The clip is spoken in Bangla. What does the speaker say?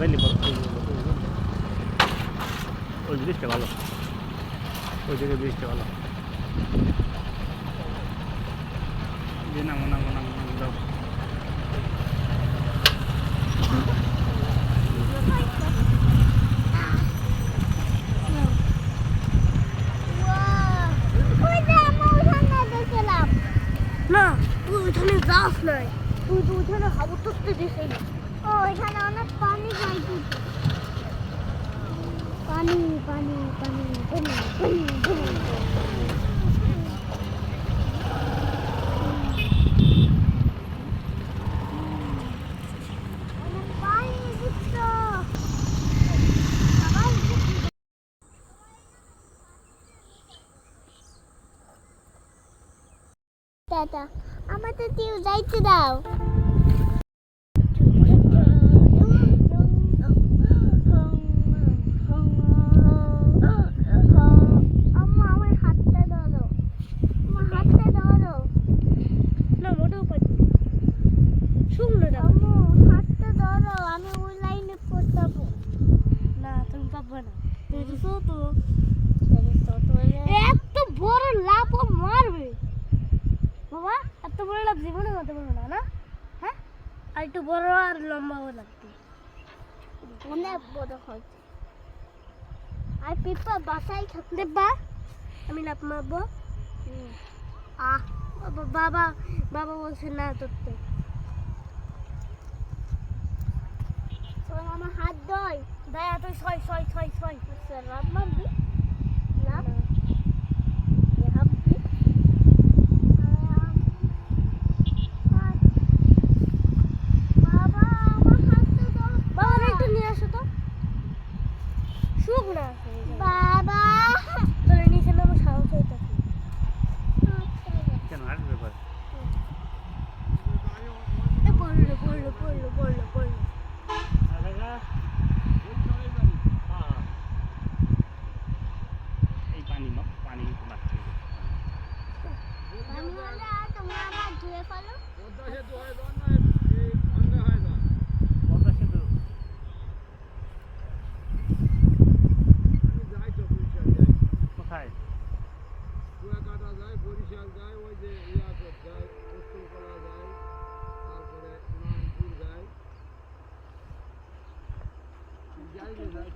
লাগাইলে ওই জিনিসটা ভালো ওই জায়গায় জিনিসটা ভালো নামো নামো নামো নামো না তুই ওইখানে যাস নাই তুই তো ওইখানে হাবুর তো দিস না এখানে অনেক পানি কিন্তু পানি পানি পানি পানি পানি দিচ্ছ সবাই দাদা আমাদের এত বড় লাভ জীবনে মারতে পারবে না না? হ্যাঁ? আর একটু বড় আর লম্বাও লাগবে। অনেক বড় হয়েছে। আর পিপা বাসায় থাকলে দেব্বা আমি লাভ মারবো। আহ বাবা বাবা বলছে না ধরতে। আমার হাত ধয় দয়া তুই ছয় ছয় ছয় ছয় আচ্ছা লাভ মারবি કોળલું કોળલું કોળલું પાણી Gel güzel.